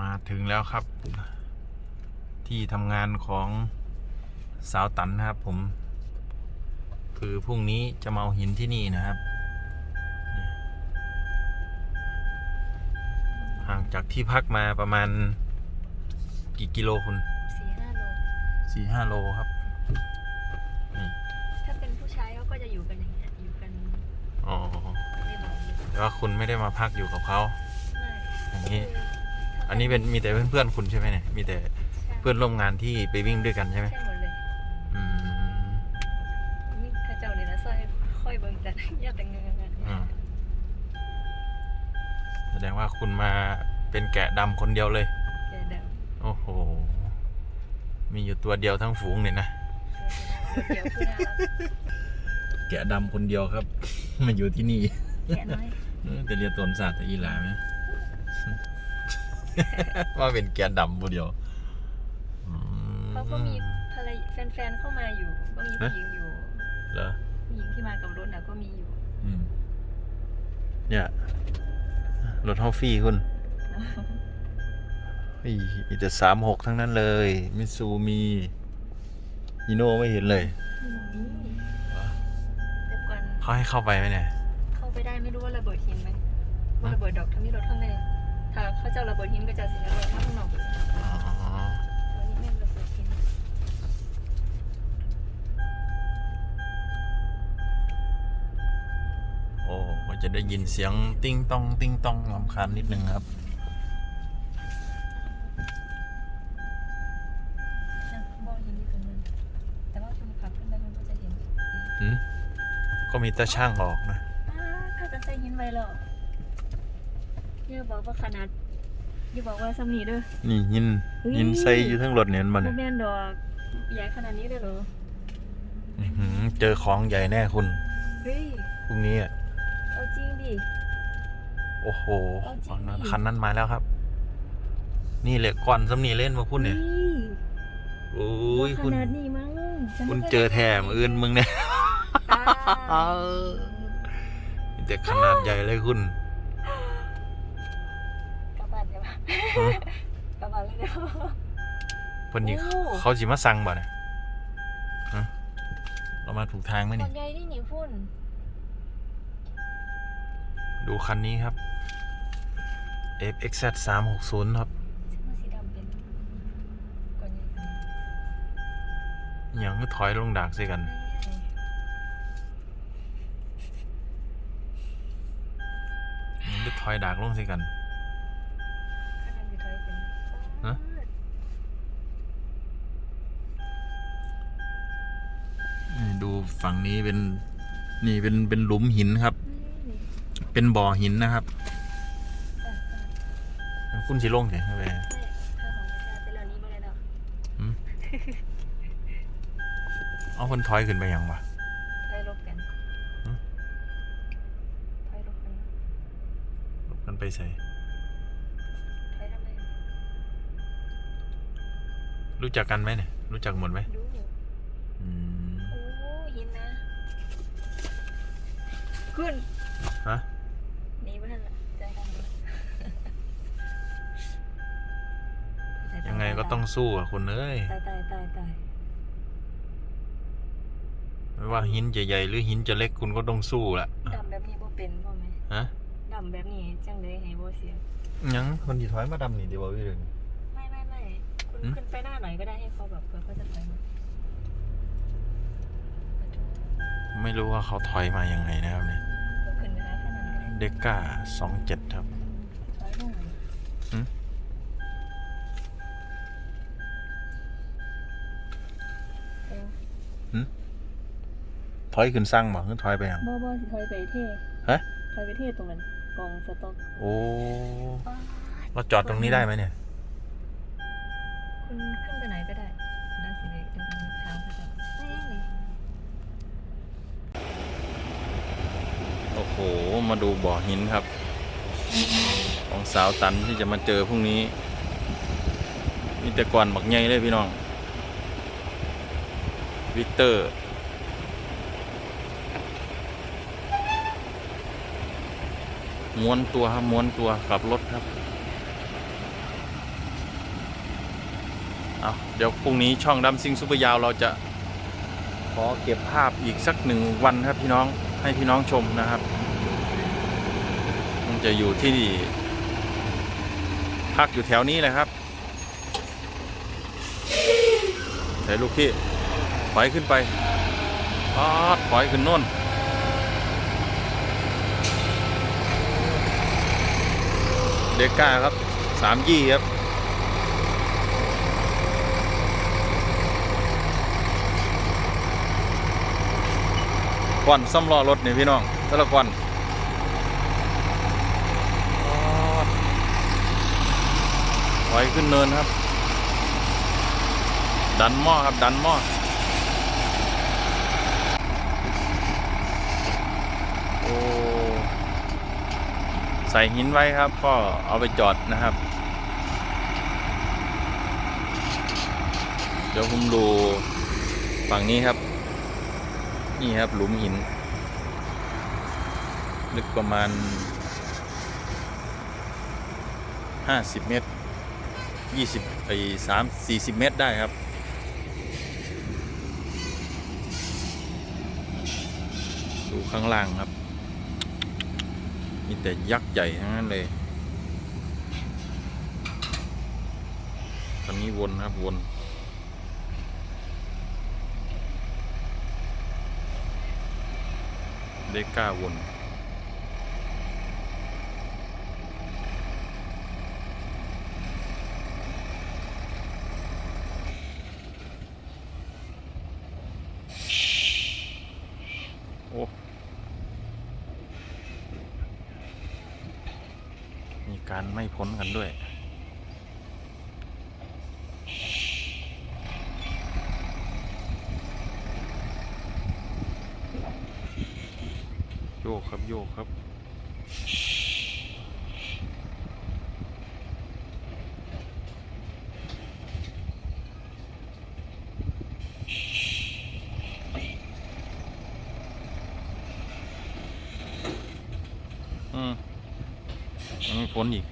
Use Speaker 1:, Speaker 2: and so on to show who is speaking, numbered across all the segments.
Speaker 1: มาถึงแล้วครับ ที่ทำงานของสาวตันนะครับผม คือพรุ่งนี้จะมาเอาหินที่นี่นะครับนี่ห่างจากที่พักมาประมาณกี่กิโลคุณ
Speaker 2: สี่ห้าโล
Speaker 1: สี่ห้าโลครับนี่
Speaker 2: ถ้าเป็นผู้ชายเขาก็จะอยู่กันอย่างเงี้ยอยู่กัน
Speaker 1: อ๋อ
Speaker 2: ไม่บอกเลย
Speaker 1: แต่ว่าคุณไม่ได้มาพักอยู่กับเขา
Speaker 2: ไม่
Speaker 1: อย่างนี้
Speaker 2: คื อถ้า
Speaker 1: อันนี้เป็นมีแต่เพื่อนๆคุณใช่ไหมเนี่ยมีแต่
Speaker 2: ใช่
Speaker 1: เพื่อนร่วมงานที่ไปวิ่งด้วยกันใช่ไหม
Speaker 2: ใช่หมดเลย
Speaker 1: อืม
Speaker 2: นี่ข้าเจ้าเนี่ยนะสร้อยค่อยเบิ่งแต่อย่าแต่งงานกัน
Speaker 1: อืมแสดงว่าคุณมาเป็นแกะดำคนเดียวเลย
Speaker 2: แกเดิม
Speaker 1: โอ้โห มีอยู่ตัวเดียวทั้งฝูงเนี่ยนะ
Speaker 2: เดี๋ยวคือน่ารัก
Speaker 1: แกะดำคนเดียวครับ มาอยู่ที่นี่
Speaker 2: แกะน้อย
Speaker 1: เออแต่เรียนตนศาสตร์แต่อีหลาไหม ว่าเป็นแกะดำคนเดียวอื
Speaker 2: เขาก็มีภรรยแฟนๆเข้ามาอยู่ ก็มีผู้หญิงอยู่
Speaker 1: เหรอ
Speaker 2: ผู้หญิงที่มากับรถน่ะก็มีอยู่
Speaker 1: อืมเนี่ยรถฮอฟฟี่คุณเฮ้ยมีแต่สามหกทั้งนั้นเลยมิซูมีฮีโน่ไม่เห็นเลย
Speaker 2: นี่แต่ก่อน
Speaker 1: เขาให้เข้าไปไหมเนี่ย
Speaker 2: เข้าไปได้ไม่รู้ว่าระเบิดหินไหมว่าระเบิดดอกทั้งนี้รถข้างใน ถ้าเขาจะระเบิดหินก็จะเสียระเบิดข้างนอกเลย
Speaker 1: อ๋อ
Speaker 2: ตัวนี้ไม่ระเบิดหิน
Speaker 1: โอ้ก็จะได้ยินเสียงติ้งต้อง ติ้งต้องลำคาญนิดนึงครับ
Speaker 2: ยังบอหินอยู่ตรงนั้นแต่ว่าคุณขับขึ้นไปมันก็จะเห็น
Speaker 1: หืมก็มีแต่ช่างออกนะ
Speaker 2: อ้าถ้าจะใส่หินไว้หรอก อย่าบอกว่าขนาดอย่าบอกว่าซ้ำนี้เด้อ
Speaker 1: นี่ยิน
Speaker 2: อุ๊ย
Speaker 1: ยินใส่อยู่ทั้งรถเนี่ยมัน
Speaker 2: โม
Speaker 1: เนี่ย
Speaker 2: แมนดอกใหญ่ขนาดนี้เลยเหรอ
Speaker 1: อื้อหือเจอของใหญ่แน่คุณ
Speaker 2: เฮ้ย
Speaker 1: พรุ่งนี้อะ
Speaker 2: เอาจริงดิ
Speaker 1: โอ้โห
Speaker 2: เอาจริง
Speaker 1: ฝั่งนั้น
Speaker 2: ดิ
Speaker 1: คันนั้นมาแล้วครับ นี่เหล็กก่อนสำนีเล่นมาพุ่นเนี่ยโอ้ย
Speaker 2: ข
Speaker 1: คุณ
Speaker 2: นาดนี้มั้งฉัน
Speaker 1: คุณ
Speaker 2: ไม่
Speaker 1: เจอแถมอื่นมึงเนี่ย
Speaker 2: อ้าว
Speaker 1: มีแต่ขนาดใหญ่เลยคุณ
Speaker 2: กลับบ้านเลยเดี๋ยว
Speaker 1: เพิ่นนี่
Speaker 2: โอ้
Speaker 1: เขาสิมาสั่งบ่เนี่ยฮะเรามาถูกทางไหม
Speaker 2: ค
Speaker 1: เนี่
Speaker 2: น
Speaker 1: ย
Speaker 2: ใหญ่นี่หนีพุ่น
Speaker 1: ดูคันนี้ครับ FXZ 360ครับ
Speaker 2: ซึ่งว่าสีดำเป็นก่อนใหญ่กว่านี้
Speaker 1: อย่างก็ถอยลงดากใส่กัน มันก็ถอยดากลงใส่กัน
Speaker 2: ขนาดอยู่ถอยเป็น
Speaker 1: ฮะ นี่ดู ฝั่งนี้เป็นนี่เป็นเป็นหลุมหินครับ
Speaker 2: นี่
Speaker 1: เป็นบ่อหินนะครับ
Speaker 2: อะ
Speaker 1: คุณสิลงใช่ไหม
Speaker 2: ๆไม่ถ้าของประชาเป็นเหล่านี้มาเลยเนาะ
Speaker 1: เอาคนถอยขึ้นไปยังวะ
Speaker 2: ถอยลบกัน
Speaker 1: ฮะ
Speaker 2: ถอยลบกัน
Speaker 1: ลบกันไปใส่
Speaker 2: ถอยทำไม
Speaker 1: รู้จักกันไหมเนี่ย รู้จักหมดไหม
Speaker 2: ดู ขึ้น
Speaker 1: ฮะ
Speaker 2: หนี่บ้านละใจดำเลย
Speaker 1: ยังไงก็ต้องสู้อะคุณเอ้ย
Speaker 2: ตายตายตายตาย
Speaker 1: ไม่ว่าหินจะใหญ่หรือหินจะเล็กคุณก็ต้องสู้แหละ
Speaker 2: ดำแบบนี้บ่เป็นพ่อไหม
Speaker 1: ฮะ
Speaker 2: ดำแบบนี้จังเลยให้บ่เสีย
Speaker 1: ยังคนที่ถอยมาดำนี่เดี๋ยวบอกพี่เลย
Speaker 2: ไม่ไม่ไม่คุณ
Speaker 1: หืม
Speaker 2: ขึ้นไปหน้าหน่อยก็ได้ให้เขาแบบเผื่อเขาจะถอยมา
Speaker 1: ไม่รู้ว่าเขาถอยมายังไงนะครับเนี่ย เด็กก้าสองเจ็ดครับ
Speaker 2: ถอยลงหน่อย
Speaker 1: หืม
Speaker 2: เออ
Speaker 1: ถอยขึ้นสร้างบ่หรือถอยไปยัง
Speaker 2: บ่บ่สิถอยไปเท่
Speaker 1: ฮะ
Speaker 2: ถอยไปเท่ตรงนั้นกองสต็อก
Speaker 1: โอ้เราจอดตรงนี้ได้ไหมเนี่ย
Speaker 2: คุณขึ้นไปไหนก็ได้นั่นสิเลยเดี๋ยวมันเท้าเขาจะนี่
Speaker 1: โอ้โห มาดูบ่อหินครับ ของสาวตันที่จะมาเจอพรุ่งนี้ มีแต่ก่อนบักใหญ่เลยพี่น้อง วิกเตอร์ม้วนตัวครับม้วนตัวขับรถครับ เอาเดี๋ยวพรุ่งนี้ช่องดัมซิงซูเปอร์ยาวเราจะขอเก็บภาพอีกสักหนึ่งวันครับพี่น้องให้พี่น้องชมนะครับ จะอยู่ที่ พักอยู่แถวนี้เลยครับใส่ลูกพี่ถอยขึ้นไปปอดถอยขึ้นโน่นเด็กก้าครับสามยี่ครับก่อนซ่อมล้อรถนี่พี่น้องแต่ละก่อนปอดถ อยขึ้นเนินครับ ดันหม้อครับ ดันหม้อโอ้ใส่หินไว้ครับ ก็เอาไปจอดนะครับ เดี๋ยวผมดูฝั่งนี้ครับ นี่ครับหลุมหิน ลึกประมาณ 50 เมตร 20ไป3 40 เมตรได้ครับ ดูข้างล่างครับ มีแต่ยักษ์ใหญ่ทั้งนั้นเลยคันนี้วนครับ วนเดก้าวน โอ้มีการไม่พ้นกันด้วย โยกครับ โยกครับ อืมยังไม่พ้นอีก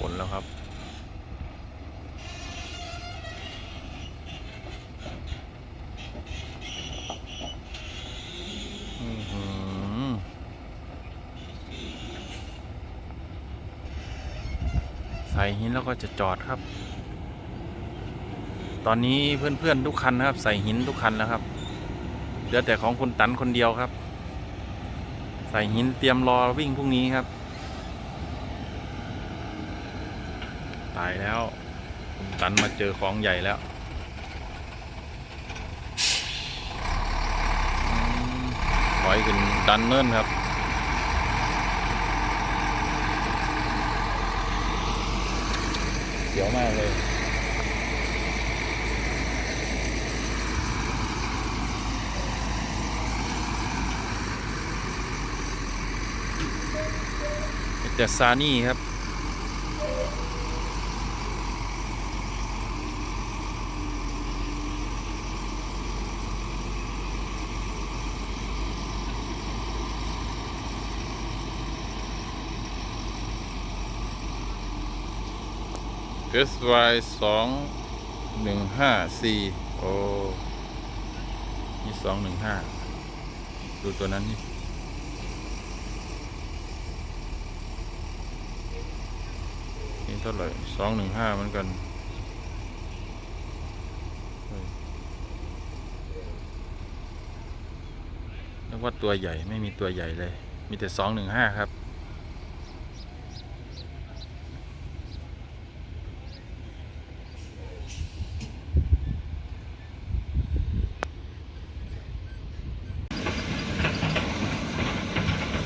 Speaker 1: ผลแล้วครับ อื้อหือใส่ หินแล้วก็จะจอดครับ ตอนนี้เพื่อนๆทุกคันนะครับ ใส่หินทุกคันแล้วครับ เหลือแต่ของคุณตันคนเดียวครับ ใส่หินเตรียมรอวิ่งพรุ่งนี้ครับ ตายแล้วคุณตันมาเจอของใหญ่แล้วถอยขึ้นดันเนิ่นครับ เสียวมากเลยแต่ซานี่ครับ SY สองหนึ่งห้าสี่โอ้นี่สองหนึ่งห้าดูตัวนั้นนี่นี่เท่าไหร่สองหนึ่งห้าเหมือนกันนึกว่าตัวใหญ่ไม่มีตัวใหญ่เลย มีแต่สองหนึ่งห้าครับ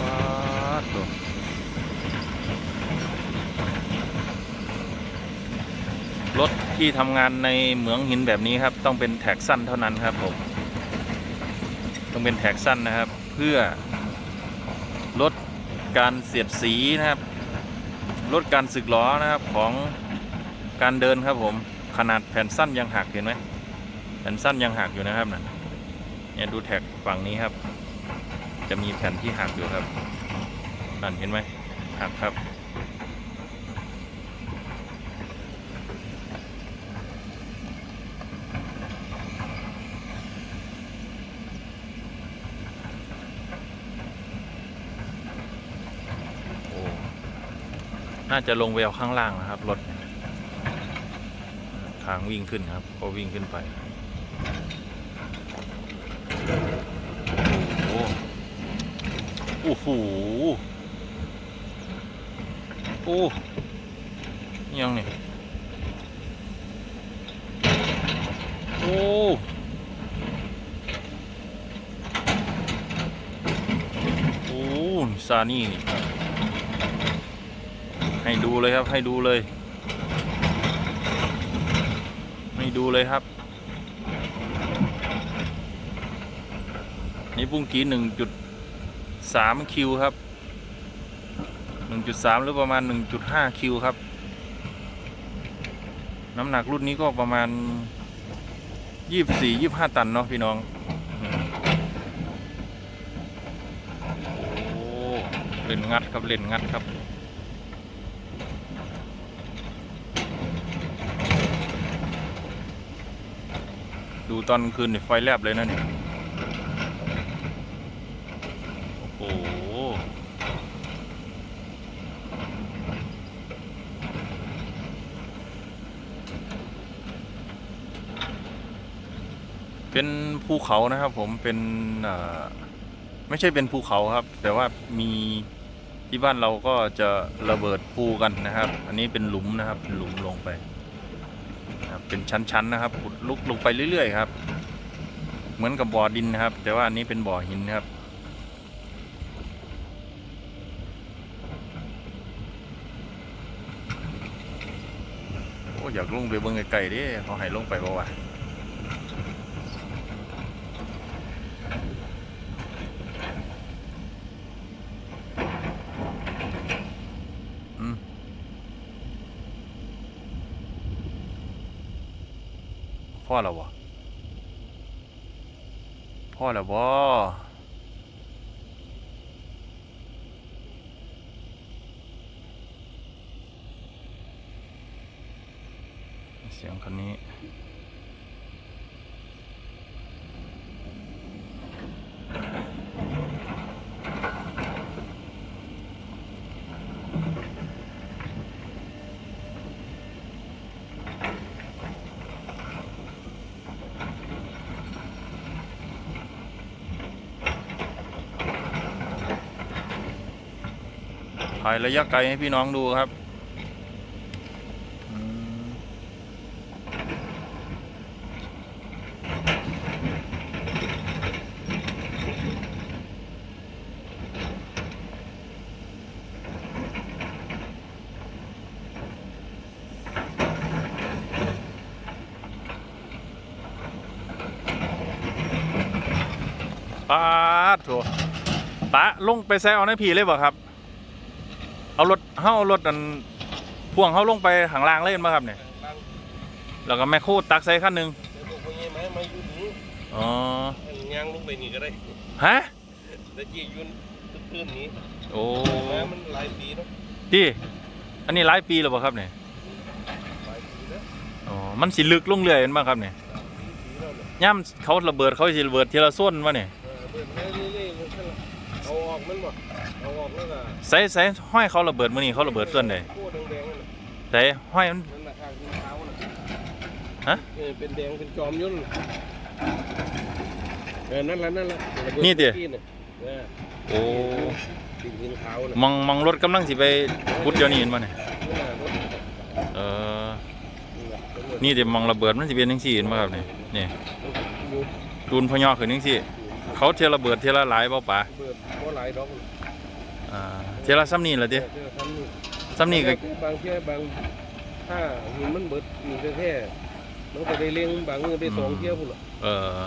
Speaker 1: ป๊าดโถ่รถ ที่ทำงานในเหมืองหินแบบนี้ครับ ต้องเป็นแท็กสั้นเท่านั้นครับผมต้องเป็นแท็กสั้นนะครับ เพื่อลดการเสียดสีนะครับ ลดการสึกล้อนะครับของการเดินครับผมขนาดแผ่นสั้นยังหักเห็นไหมแผ่นสั้นยังหักอยู่นะครับนั่นเนี่ยดูแท็กฝั่งนี้ครับ จะมีแผ่นที่หักอยู่ครับนั่นเห็นไหมหักครับ โอ้ น่าจะลงไปเอาข้างล่างนะครับ รถ ทางวิ่งขึ้นครับ ก็วิ่งขึ้นไปโอ้โหโอ้โหโอ้นี่ยังนี่โอ้โอ้ซานี่นี่ครับ ให้ดูเลยครับ ให้ดูเลย ให้ดูเลยครับ นี่ปุ้งกี้หนึ่งจุดสามคิวครับหนึ่งจุดสามหรือประมาณหนึ่งจุดห้าคิวครับ น้ำหนักรุ่นนี้ก็ประมาณยี่สิบสี่ยี่ห้าตันเนาะพี่น้องโอ้เล่นงัดครับเล่นงัดครับ ดูตอนคืนนี่ไฟแลบเลยนะเนี่ย โอ้โห เป็นภูเขานะครับผมเป็นไม่ใช่เป็นภูเขาครับ แต่ว่ามีที่บ้านเราก็จะระเบิดภูกันนะครับ อันนี้เป็นหลุมนะครับ เป็นหลุมลงไป เป็นชั้นๆนะครับขุดลุกลงไปเรื่อยๆครับ เหมือนกับบ่อดินนะครับ แต่ว่าอันนี้เป็นบ่อหินครับ โอ้อยากลงไปเบิ่งไกลๆดิเขาให้ลงไปบ่วะ พ่อแล้ววะพ่อแล้วบ่เสียงคนนี้ ถ่ายระยะไกลให้พี่น้องดูครับปาดโถปะลงไปแซวในผีเลยบ่ครับ เอารถเฮาเอารถอันพ่วงเฮาลงไปข้างล่างเลยมาครับเนี่ยแล้วก็แมคโครตักใส่คันหนึง
Speaker 2: เดี๋ยวพวกพวกนี้ไหมมาอยู่นี่
Speaker 1: อ๋อ
Speaker 2: ยางลงไปนี่ก็ได้
Speaker 1: ฮะ
Speaker 2: แต่จีอยุนตื้นๆนี้
Speaker 1: โอ้
Speaker 2: มามันหลายปีเนาะ
Speaker 1: ดีอันนี้หลายปีแล้วบ่ครับเนี่ย
Speaker 2: หลายปีแล้ว
Speaker 1: อ๋อ มันสิลึกลงเรื่อยเห็นบ่ครับเนี่ย
Speaker 2: สามสี่ปีแล้วเนี่ย
Speaker 1: ย่ำเขาระเบิดเขาสิระเบิดทีละส่วนวะเนี่ย
Speaker 2: เออเบิดแค่เรื่อยๆมันก็เอาออกมันบ่เอาออกแล้วก็
Speaker 1: ใส่ใส่ห้อยเขาระเบิดมื้อนี้เขาระเบิดส่วนใด
Speaker 2: โคตรแดงๆนั่นน่ะ
Speaker 1: ใส่ห้อยมัน
Speaker 2: นั่นน่ะข้างที่เท้าน่ะ
Speaker 1: ฮะ
Speaker 2: เออเป็นแดงเป็นจอมยุ่นน่ะเออนั่นแหละนั่นแหละระเบิด
Speaker 1: นี่ดิ
Speaker 2: เมื่อกี้น่ะเออ
Speaker 1: โอ้
Speaker 2: ติดที่เท้าน่ะ
Speaker 1: มองมองรถกำลังสิไปพุดเดี๋ยวนี้เห็นบ่เนี่ย
Speaker 2: นั่นน่ะรถ
Speaker 1: เออ
Speaker 2: นั่นน่ะระเบิด
Speaker 1: นี่เดี๋ยวมองระเบิดมันสิเป็นจังซี่เห็นบ่ครับเนี่ยนี่
Speaker 2: อยู่
Speaker 1: ดูนพยอขึ้นจังซี่ เขาเทยระเบิดเทยละหลายบ่ปะ
Speaker 2: เบิดบ่หลายดอก
Speaker 1: อ่าเทยละซ้ำนี่ล่ะติ
Speaker 2: เออทำนี่
Speaker 1: ซ้ำนี่ก็
Speaker 2: บางเที่ยบางถ้าหินมันเบิดมีแค่แค่มันก็ได้เลี้ยงบางมือได้สองเที่ยวพุ่นล่ะ
Speaker 1: เออ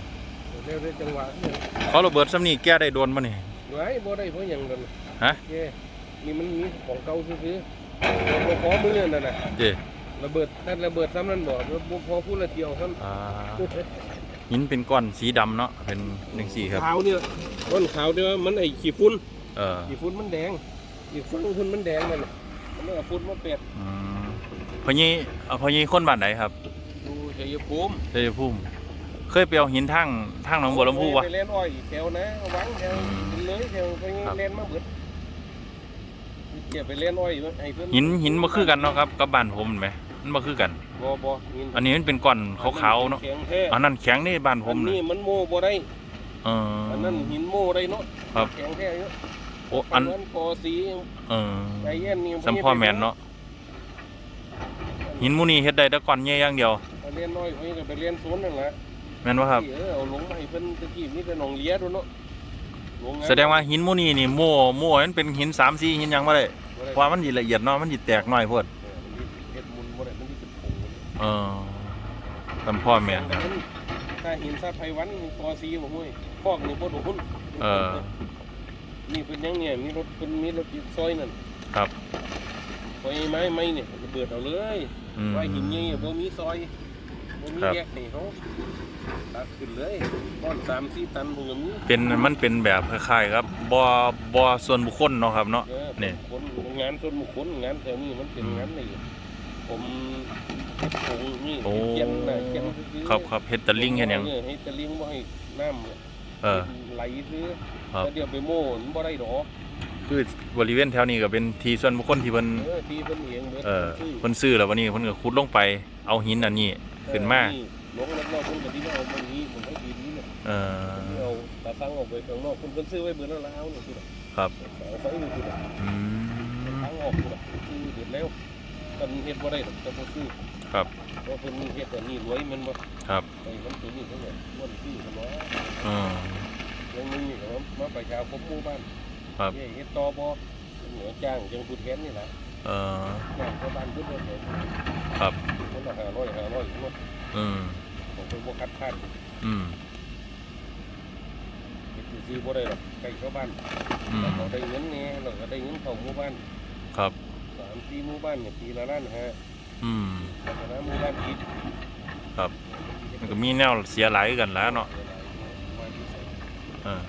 Speaker 2: แล้วได้จังหวะเนี่ย
Speaker 1: เขาระเบิดซ้ำนี่แก้ได้โดนบ่นี่
Speaker 2: ไว้บ่ได้เพราะหยังกัน
Speaker 1: ฮะ
Speaker 2: แค่นี่มันมีของเก่าซื้อบ่พอมือนั่นน่ะ
Speaker 1: เจ้
Speaker 2: ระเบิดท่านระเบิดซ้ำนั่นบ่บ่พอพูดละเดียวซ้ำ
Speaker 1: อ่าหินเป็นก้อนสีดำเนาะเป็นหนึ่งสีครับ
Speaker 2: ขาวเนี่ยต้นขาวเนี่ยมันไอ้ขี้ฝุ่น
Speaker 1: เออ
Speaker 2: ขี้ฝุ่นมันแดง อีกฝั่งฝุ่นมันแดงนั่นน่ะมันเอาฝุ่นมาเปรียบ
Speaker 1: อืมพอยี่เอาพอยี่คนบ้านไหนครับ
Speaker 2: ดูชัยภูมิ
Speaker 1: ชัยภูมิเคยไปเอาหินทั้งทั้งหนองบัวลำพูวะ
Speaker 2: ไปเล่นอ้อยแถวนะหวังแถว
Speaker 1: อืม
Speaker 2: เลยแถวไป
Speaker 1: ครับ
Speaker 2: เล่นมาเบิดเกี่ยไปเล่นอ้อยอยู่ไอ้เพิ่น
Speaker 1: หินหินมาคือกันเนาะครับกับบ้านผมเห็นไหมมันมาคือกัน
Speaker 2: บ่บ่หิน
Speaker 1: อันนี้มันเป็นก้อนขาวๆเนาะ
Speaker 2: แข็งแท้
Speaker 1: อันนั้นแข็งนี่บ้านผ
Speaker 2: อั
Speaker 1: ม
Speaker 2: น
Speaker 1: นะ
Speaker 2: นี้มันโม่บ่ได้
Speaker 1: เออ
Speaker 2: อันนั้นหินโม่ได้เนาะ
Speaker 1: ครับ
Speaker 2: แข็งแท้เยอะ
Speaker 1: โอ้อัน
Speaker 2: นั้นปอสี
Speaker 1: เออ
Speaker 2: ใจเย็นนี่
Speaker 1: สัมพ่อแมนเนาะหินหมูนี่เฮ็ดได้แต่ก้อนใหญ่อย่างเดียว
Speaker 2: ไปเรียนน้อยเพิ่นก็ไปเรียนศูนย์นั่นแหละ
Speaker 1: แม่นว่าครับ
Speaker 2: ที่เออเอาลงมาให้เพิ่นตะกี้มีแต่หนองเลียดูเนาะโรงงน
Speaker 1: แสดงว่าหินหมูนี่นี่โม่โม่มันเป็นหินสามสี่หินหยังบ่ได้
Speaker 2: บ่ได้
Speaker 1: เพราะว่ามันสิละเอียดเนาะมันสิแตกน้อยโพด
Speaker 2: เออมันสิเฮ็ดมุนบ่ได้มันสิเป็นผง
Speaker 1: เออสัมพ่อแม่นครับ
Speaker 2: ถ้าหินซาไพวันปอสีบ่ฮ้ยพอกนี่บ่โดน
Speaker 1: เออ
Speaker 2: นี่เป็นยังเนี่ยมีรถเป็นมีรถจิตซอยนั่น
Speaker 1: ครับ
Speaker 2: ซอยไม้ไม้เนี่ยระเบิดเอาเลย
Speaker 1: อืม
Speaker 2: ว่าหินใหญ่บ่มีซอยบ่มี
Speaker 1: ครับ
Speaker 2: แยกให้เขาตัดขึ้นเลยก้อนสามสี่ตันพวกนี้
Speaker 1: เป็นมันเป็นแบบคล้ายๆครับบ่บ่ส่วนบุคคลเนาะครับเนาะ
Speaker 2: เออ
Speaker 1: นี่
Speaker 2: คนงานส่วนบุคคลงานแถวนี้มันเป็น
Speaker 1: อืม
Speaker 2: งานนี่ผมเฮ็ดผงนี่
Speaker 1: โอ้
Speaker 2: เขียนน่ะเขียนซื้อ
Speaker 1: ครับครับเฮ็ดตะลิงเฮ็ดหยัง
Speaker 2: ออให้ตะลิงบ่ให้น้ำ
Speaker 1: เออ
Speaker 2: ไหลซื้อ
Speaker 1: ครับ
Speaker 2: แล้วเดี๋ยวไปโม่มันบ่ได้ดอก
Speaker 1: คือบริเวณแถวนี้ก็เป็นที่ส่วนบุคคลที่เพิ่น
Speaker 2: เออที่เพิ่นเองเบิด
Speaker 1: เออ
Speaker 2: ซื้อ
Speaker 1: เพิ่นซื้อแล้ววันนี้เพิ่นก็ขุดลงไปเอาหินอันนี้ขึ้นมา
Speaker 2: เออลงแล้วเราเพิ่นก็ที่เอาตรงนี้มันให้ดีนี้เนี่ย
Speaker 1: เออ
Speaker 2: เอาตาตั้งออกไปข้างนอกเพิ่นเพิ่นซื้อไว้เบิดแล้วแล้วนี่คือ
Speaker 1: ครับ
Speaker 2: เอาไฟนี่คือ
Speaker 1: อืม
Speaker 2: ตั้งออกคือซื้อเบิดแล้วกันเฮ็ดบ่ได้ดอกแต่บ่ซื้อ
Speaker 1: ครับ
Speaker 2: เพราะเพิ่นเฮ็ดอันนี้รวยแมันบ่
Speaker 1: ครับ
Speaker 2: ไอ้มันตัวนี้เท่านั้นบ่ได้ซื้อกันว่า
Speaker 1: อืม
Speaker 2: เรื่องนึงนี่ก็มาประชาคมหมู่บ้าน
Speaker 1: ครับ
Speaker 2: เฮ็ดเฮ็ดต่อบ่เหนือจ้างจังผู้แทนนี่ล่ะ
Speaker 1: เออ
Speaker 2: จ้างชาวบ้านเพิ่นบ่ได้
Speaker 1: ครับ
Speaker 2: คนละ500 500เนาะ
Speaker 1: อืม
Speaker 2: ผมเพิ่นบ่คัดค้าน
Speaker 1: อืม
Speaker 2: เฮ็ดซื้อๆบ่ได้หรอกใกล้ชาวบ้าน
Speaker 1: อืม
Speaker 2: เราได้เงินเนี่ยเราก็ได้เงินเข้าหมู่บ้าน
Speaker 1: ครับ
Speaker 2: สามสี่หมู่บ้านเนี่ยปีละล้านฮะ
Speaker 1: อืม
Speaker 2: พัฒนาหมู่บ้านอีก
Speaker 1: ครับมันก็มีแนวเสียหลายคือกันแหล้วเนาะเออ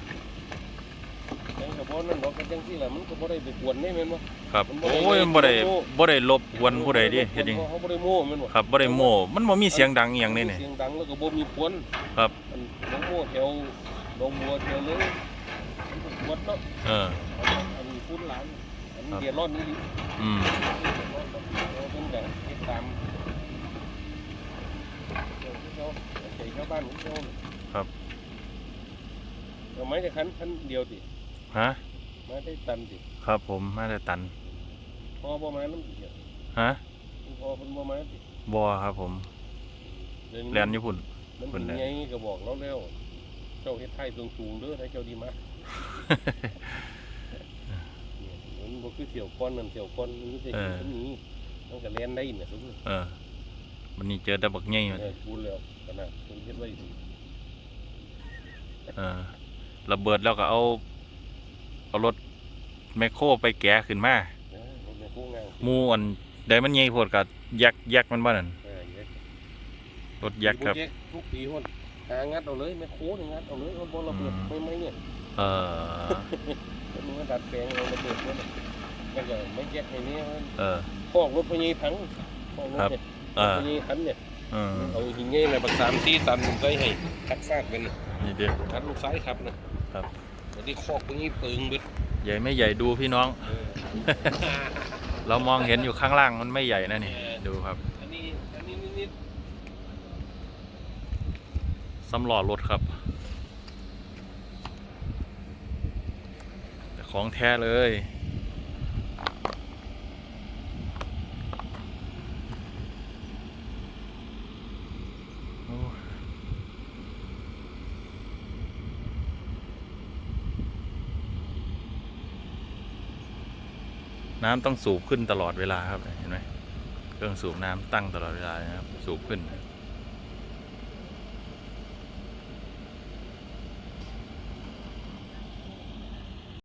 Speaker 2: จังกระบอกนั่นบอกกันจังซี่ล่ะมันก็บ่ได้ไปกวนได้แม่นบ่
Speaker 1: ครับโอ้ยมันบ่ได้บ่ได้ลบกวนผู้ใดดิเฮ็ดจัง
Speaker 2: เขาบ่ได้โม้แม่นบ่
Speaker 1: ครับบ่ได้โม้มันบ่มีเสียงดังอีหยังนี่นี่
Speaker 2: เสียงดังแล้วก็บ่มีควน
Speaker 1: ครับ
Speaker 2: อันหลวงโม้แถวหนองบัวแถวเลยมันก็กวนเนาะ
Speaker 1: เออ
Speaker 2: อันอันนี้ฟุ้นหลานอันนี้เดือดร้อนนี่ดิ
Speaker 1: อืม
Speaker 2: เดือดร้อนแบบเราเพิ่นก็เฮ็ดตามเจ้าใจชาวบ้านของเจ้า
Speaker 1: ครับ
Speaker 2: เอา ไม้จะคันคันเดียวสิ
Speaker 1: ฮะ
Speaker 2: ไม้ได้ตันสิ
Speaker 1: ครับผมมาได้ตัน
Speaker 2: พอบ่มาน้ำสิเดียว
Speaker 1: ฮะ
Speaker 2: พอเพิ่นบ่มาสิ
Speaker 1: บ่ครับผม
Speaker 2: เดี๋ยว
Speaker 1: แล่นญี่ปุ่น
Speaker 2: มัน
Speaker 1: เพิ่
Speaker 2: เป็นน
Speaker 1: แล่น
Speaker 2: ไงก็บอกเราแล้ว เจ้าเฮ็ดไทยสูงๆเด้อถ้าเจ้าดีมากเนี่ยมันบ่คือเสี่ยวก้อนนั่นเสี่ยวก้อนมันจะ
Speaker 1: เออ
Speaker 2: มันนี้มันก็แล่นได้น่ะทุกคน
Speaker 1: เออวันนี้เจอแต่บักใหญ่มา
Speaker 2: เออพูดแล้วขนาดเพิ่นเฮ็ดไว้ดี
Speaker 1: เออ ระเบิดแล้วก็เอาเอารถแมคโครไปแกะขึ้นมา
Speaker 2: นะมันเป็นผู้งาน
Speaker 1: หมูอันใดมันใหญ่โพดก็แยกแยกมันบ่นั่น
Speaker 2: เออแยก
Speaker 1: รถแยกครับ
Speaker 2: ทุกปีฮนหางัดเอาเลยแม่โคนี่งัดเอาเลยเอาบ่ระเบิด
Speaker 1: อืม
Speaker 2: ไม่ไม่เนี่ย
Speaker 1: เออ
Speaker 2: แล้วมันก็ดัดแปลงเอาระเบิดมันมันก็ไม่แยกให้นี่มัน
Speaker 1: เออ
Speaker 2: พอกรถพญีพังพอกรถ
Speaker 1: ครับ
Speaker 2: เนี่ย
Speaker 1: เออ
Speaker 2: พญีคันเนี่ย
Speaker 1: เออ
Speaker 2: เอาหินเงี้ยนะบักสามสี่ตันใส่ให้คัดซากเป็น
Speaker 1: นี่เด้อ
Speaker 2: คัดลูกซ้ายครับนะ ครับวันนี้คอกพวกนี้เปิงเบิด
Speaker 1: ใหญ่ไม่ใหญ่ดูพี่น้อง
Speaker 2: เออ
Speaker 1: เรามองเห็นอยู่ข้างล่างมันไม่ใหญ่นะนี่ดูครับ
Speaker 2: อันนี้อันนี้นิด
Speaker 1: สำล้อรถครับแต่ของแท้เลยโอ้ น้ำต้องสูบขึ้นตลอดเวลาครับเห็นไหมเครื่องสูบน้ำตั้งตลอดเวลานะครับสูบขึ้น